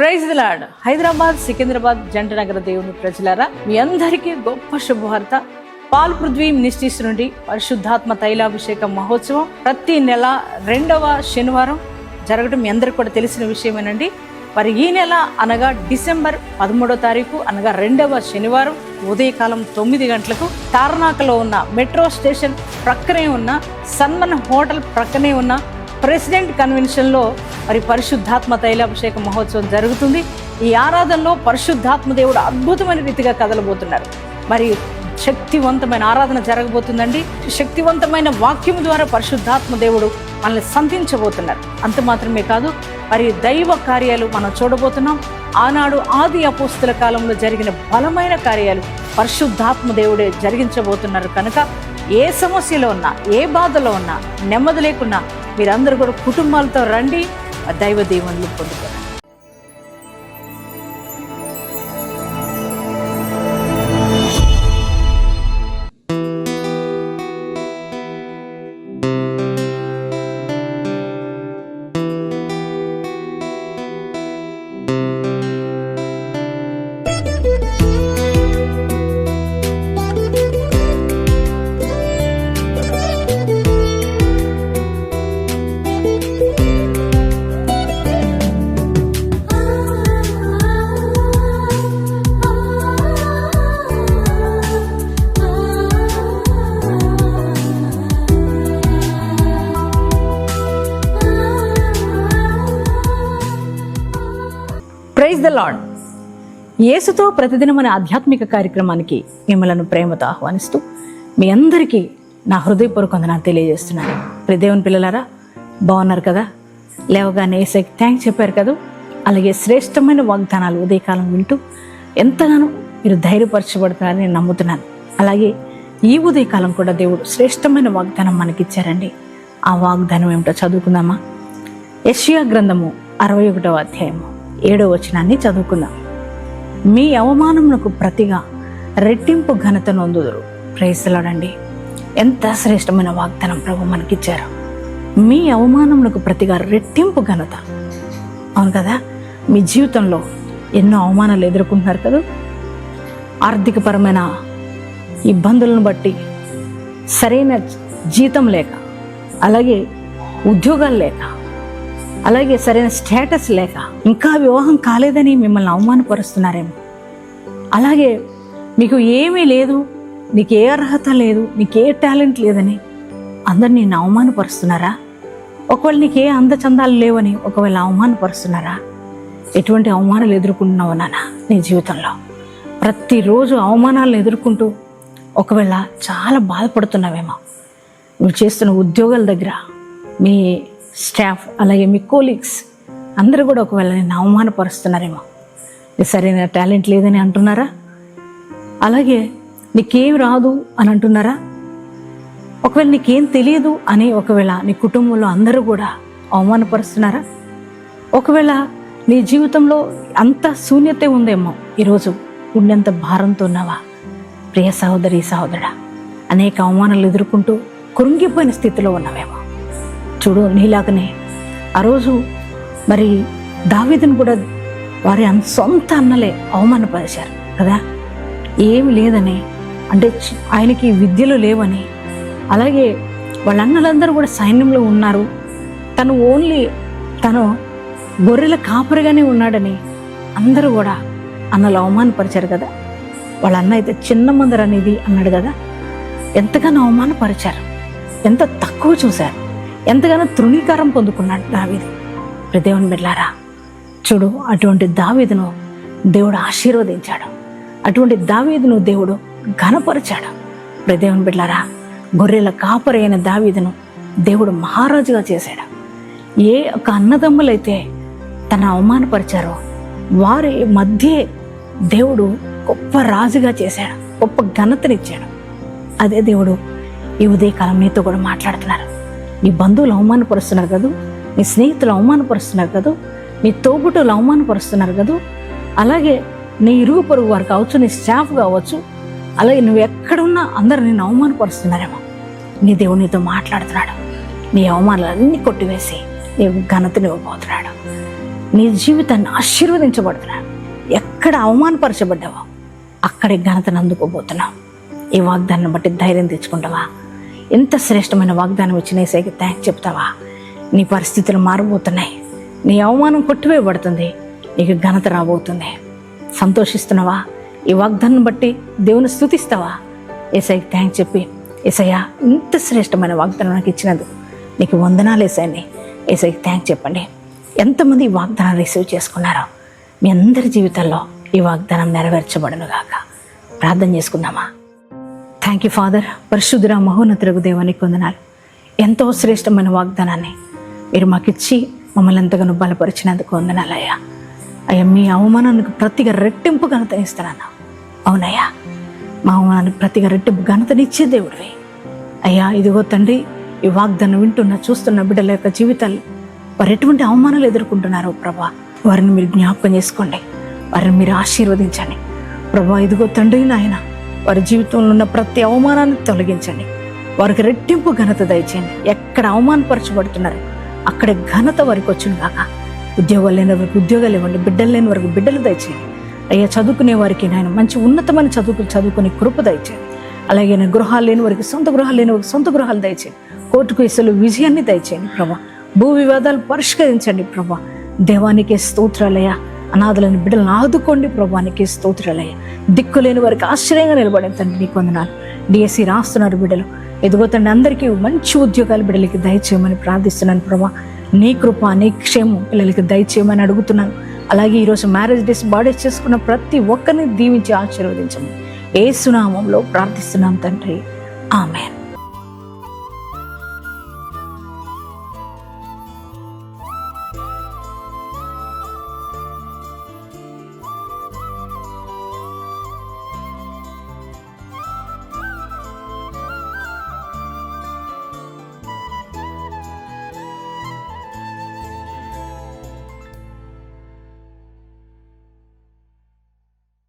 Praise Lord Hyderabad Secunderabad జంట నగర దేవుని ప్రజలారా మీ అందరికీ గొప్ప శుభవార్త. పాల్ పృథ్వీ మినిస్ట్రీస్ నుండి పరిశుద్ధాత్మ తైలాభిషేక మహోత్సవం ప్రతి నెల రెండవ శనివారం జరగడం మీ అందరికి కూడా తెలిసిన విషయమేనండి. మరి ఈ నెల అనగా డిసెంబర్ పదమూడో తారీఖు అనగా రెండవ శనివారం ఉదయకాలం తొమ్మిది గంటలకు తార్నాకలో ఉన్న మెట్రో స్టేషన్ ప్రక్కనే ఉన్న సన్మన్ హోటల్ ప్రక్కనే ఉన్న ప్రెసిడెంట్ కన్వెన్షన్లో మరి పరిశుద్ధాత్మ తైలాభిషేక మహోత్సవం జరుగుతుంది. ఈ ఆరాధనలో పరిశుద్ధాత్మ దేవుడు అద్భుతమైన రీతిగా కదలబోతున్నారు. మరి శక్తివంతమైన ఆరాధన జరగబోతుందండి. శక్తివంతమైన వాక్యం ద్వారా పరిశుద్ధాత్మ దేవుడు మనల్ని సంధించబోతున్నారు. అంత మాత్రమే కాదు మరి దైవ కార్యాలు మనం చూడబోతున్నాం. ఆనాడు ఆది అపోస్తుల కాలంలో జరిగిన బలమైన కార్యాలు పరిశుద్ధాత్మ దేవుడే జరిగించబోతున్నారు కనుక ఏ సమస్యలో ఉన్నా ఏ బాధలో ఉన్నా నెమ్మది లేకున్నా మీరందరూ కూడా కుటుంబాలతో రండి ఆ దైవ దీవెనలు పొందుకోండి. ప్రైజ్ యేసుతో ప్రతిదినం అనే ఆధ్యాత్మిక కార్యక్రమానికి మిమ్మలను ప్రేమతో ఆహ్వానిస్తూ మీ అందరికీ నా హృదయపూర్వక వందనాలు తెలియజేస్తున్నాను. ప్రియ దేవుని పిల్లలారా బాగున్నారు కదా? లేవగానే ఏసైకి థ్యాంక్స్ చెప్పారు కదా? అలాగే శ్రేష్టమైన వాగ్దానాలు ఉదయకాలం వింటూ ఎంతగానో మీరు ధైర్యపరచబడుతున్నారని నేను నమ్ముతున్నాను. అలాగే ఈ ఉదయకాలం కూడా దేవుడు శ్రేష్టమైన వాగ్దానం మనకిచ్చారండి. ఆ వాగ్దానం ఏమిటో చదువుకుందామా? యెషయా గ్రంథము అరవై ఒకటవ అధ్యాయము. ఏడో వచనాన్ని చదువుకుందాం. మీ అవమానమునకు ప్రతిగా రెట్టింపు ఘనత నొందుదురు. ప్రేసలాడండి ఎంత శ్రేష్టమైన వాగ్దానం ప్రభు మనకిచ్చారు. మీ అవమానములకు ప్రతిగా రెట్టింపు ఘనత. అవును కదా? మీ జీవితంలో ఎన్నో అవమానాలు ఎదుర్కొంటున్నారు కదా? ఆర్థికపరమైన ఇబ్బందులను బట్టి సరైన జీతం లేక అలాగే ఉద్యోగాలు లేక అలాగే సరైన స్టేటస్ లేక ఇంకా వివాహం కాలేదని మిమ్మల్ని అవమానపరుస్తున్నారేమో. అలాగే మీకు ఏమీ లేదు నీకు ఏ అర్హత లేదు నీకు ఏ టాలెంట్ లేదని అందరు నేను అవమానపరుస్తున్నారా? ఒకవేళ నీకు ఏ అందచందాలు లేవని ఒకవేళ అవమానపరుస్తున్నారా? ఎటువంటి అవమానాలు ఎదుర్కొంటున్నావు నాన్న నీ జీవితంలో? ప్రతిరోజు అవమానాలను ఎదుర్కొంటూ ఒకవేళ చాలా బాధపడుతున్నావేమో. నువ్వు చేస్తున్న ఉద్యోగాల దగ్గర మీ స్టాఫ్ అలాగే మీ కోలీగ్స్ అందరూ కూడా ఒకవేళ నేను అవమానపరుస్తున్నారేమో. సరైన టాలెంట్ లేదని అంటున్నారా? అలాగే నీకేం రాదు అని అంటున్నారా? ఒకవేళ నీకేం తెలియదు అని ఒకవేళ నీ కుటుంబంలో అందరూ కూడా అవమానపరుస్తున్నారా? ఒకవేళ నీ జీవితంలో అంత శూన్యతే ఉందేమో ఈరోజు ఉండేంత భారంతో ఉన్నావా? ప్రియ సహోదరి సహోదరా అనేక అవమానాలు ఎదుర్కొంటూ కృంగిపోయిన స్థితిలో ఉన్నావేమో. చూడు నీలాగనే. ఆ రోజు మరి దావీదును కూడా వారి సొంత అన్నలే అవమానపరిచారు కదా? ఏమి లేదని. అంటే చి- ఆయనకి విద్యలు లేవని. అలాగే వాళ్ళ అన్నలందరూ కూడా సైన్యంలో ఉన్నారు. తను ఓన్లీ తను గొర్రెల కాపరిగానే ఉన్నాడని అందరూ కూడా అన్నలు అవమానపరిచారు కదా? వాళ్ళ అన్న అయితే చిన్న మందర అనేది అన్నాడు కదా? ఎంతగానో అవమానపరిచారు. ఎంత తక్కువ చూశారు. ఎంతగానో తృణీకారం పొందుకున్నాడు దావీదు. ప్రదేవుని బిడ్లారా చూడు అటువంటి దావీదును దేవుడు ఆశీర్వదించాడు. అటువంటి దావీదును దేవుడు ఘనపరిచాడు. ప్రదేవుని బిడ్లారా గొర్రెల కాపరైన దావీదును దేవుడు మహారాజుగా చేశాడు. ఏ ఒక అన్నదమ్ములైతే తన అవమానపరిచారో వారి మధ్య దేవుడు గొప్ప రాజుగా చేశాడు గొప్ప ఘనతనిచ్చాడు. అదే దేవుడు ఈ ఉదయకాలం నీతో కూడా మాట్లాడుతున్నారు. నీ బంధువులు అవమానపరుస్తున్నారు కదూ? నీ స్నేహితులు అవమానపరుస్తున్నారు కదూ? నీ తోబుటలు అవమానపరుస్తున్నారు కదూ? అలాగే నీ ఇరుగు పొరుగు వారు కావచ్చు నీ స్టాఫ్ కావచ్చు అలాగే నువ్వు ఎక్కడున్నా అందరు నేను అవమానపరుస్తున్నారేమో. నీ దేవుడు నీతో మాట్లాడుతున్నాడు. నీ అవమానాలన్నీ కొట్టివేసి నీ ఘనతని ఇవ్వబోతున్నాడు. నీ జీవితాన్ని ఆశీర్వదించబడుతున్నాడు. ఎక్కడ అవమానపరచబడ్డావో అక్కడే ఘనతను అందుకోబోతున్నావు. ఈ వాగ్దాన్ని బట్టి ధైర్యం తెచ్చుకుంటావా? ఎంత శ్రేష్టమైన వాగ్దానం ఇచ్చిన ఏసైకి థ్యాంక్స్ చెప్తావా? నీ పరిస్థితులు మారబోతున్నాయి నీ అవమానం కొట్టివేయబడుతుంది. నీకు ఘనత రాబోతుంది. సంతోషిస్తున్నావా? ఈ వాగ్దానం బట్టి దేవుని స్థుతిస్తావా? ఏసైకి థ్యాంక్స్ చెప్పి ఏసయ్యా ఇంత శ్రేష్టమైన వాగ్దానం నాకు ఇచ్చినందుకు నీకు వందనాలు ఏసైని ఏసైకి థ్యాంక్స్ చెప్పండి. ఎంతమంది ఈ వాగ్దానం రిసీవ్ చేసుకున్నారో. మీ అందరి జీవితాల్లో ఈ వాగ్దానం నెరవేర్చబడను గాక ప్రార్థన చేసుకుందామా? థ్యాంక్ యూ ఫాదర్ పరిశుద్ధుర మహోన్నతులకు దేవానికి వందనాలు. ఎంతో శ్రేష్టమైన వాగ్దానాన్ని మీరు మాకిచ్చి మమ్మల్ని ఎంతగానో బలపరిచినందుకు వందనాలయ్యా. అయ్యా మీ అవమానానికి ప్రతిగా రెట్టింపు ఘనతనిస్తానన్నా అవునయ్యా మా అవమానానికి ప్రతిగా రెట్టింపు ఘనతనిచ్చే దేవుడివి. అయ్యా ఇదిగో తండ్రి ఈ వాగ్దానం వింటున్న చూస్తున్న బిడ్డల యొక్క జీవితాలు వారు ఎటువంటి అవమానాలు ఎదుర్కొంటున్నారో ప్రభా వారిని మీరు జ్ఞాపకం చేసుకోండి. వారిని మీరు ఆశీర్వదించండి. ప్రభా ఇదిగో తండ్రి నాయనా వారి జీవితంలో ఉన్న ప్రతి అవమానాన్ని తొలగించండి. వారికి రెట్టింపు ఘనత దయచేయండి. ఎక్కడ అవమానపరచబడుతున్నారు అక్కడ ఘనత వారికి వచ్చిన కాక ఉద్యోగాలు లేని వారికి ఉద్యోగాలు ఇవ్వండి. బిడ్డలు లేని వారికి బిడ్డలు దయచేయండి. అయ్యా చదువుకునే వారికి నాయన మంచి ఉన్నతమైన చదువుకు చదువుకునే కృప దయచేయండి. అలాగే నేను గృహాలు లేని వారికి సొంత గృహాలు లేని వారికి సొంత గృహాలు దయచేయండి. కోర్టు కేసులు విజయాన్ని దయచేయండి ప్రభా. భూ వివాదాలు పరిష్కరించండి ప్రభా. దేవానికి స్తోత్రాలయ అనాథలని బిడ్డలను ఆదుకోండి ప్రభానికి స్తోత్రాలయ దిక్కులేని వారికి ఆశ్చర్యంగా నిలబడిన తండ్రి నీకు వందనాలు. డిఎస్సి రాస్తున్నారు బిడ్డలు. ఎదుగుతండి అందరికీ మంచి ఉద్యోగాలు బిడ్డలకి దయచేయమని ప్రార్థిస్తున్నాను ప్రభా. నీ కృప నీ క్షేమం పిల్లలకి దయచేయమని అడుగుతున్నాను. అలాగే ఈరోజు మ్యారేజ్ డేస్ బాడీస్ చేసుకున్న ప్రతి ఒక్కరిని దీవించి ఆశీర్వదించమని ఏ సునామంలో ప్రార్థిస్తున్నాం తండ్రి. ఆమెన్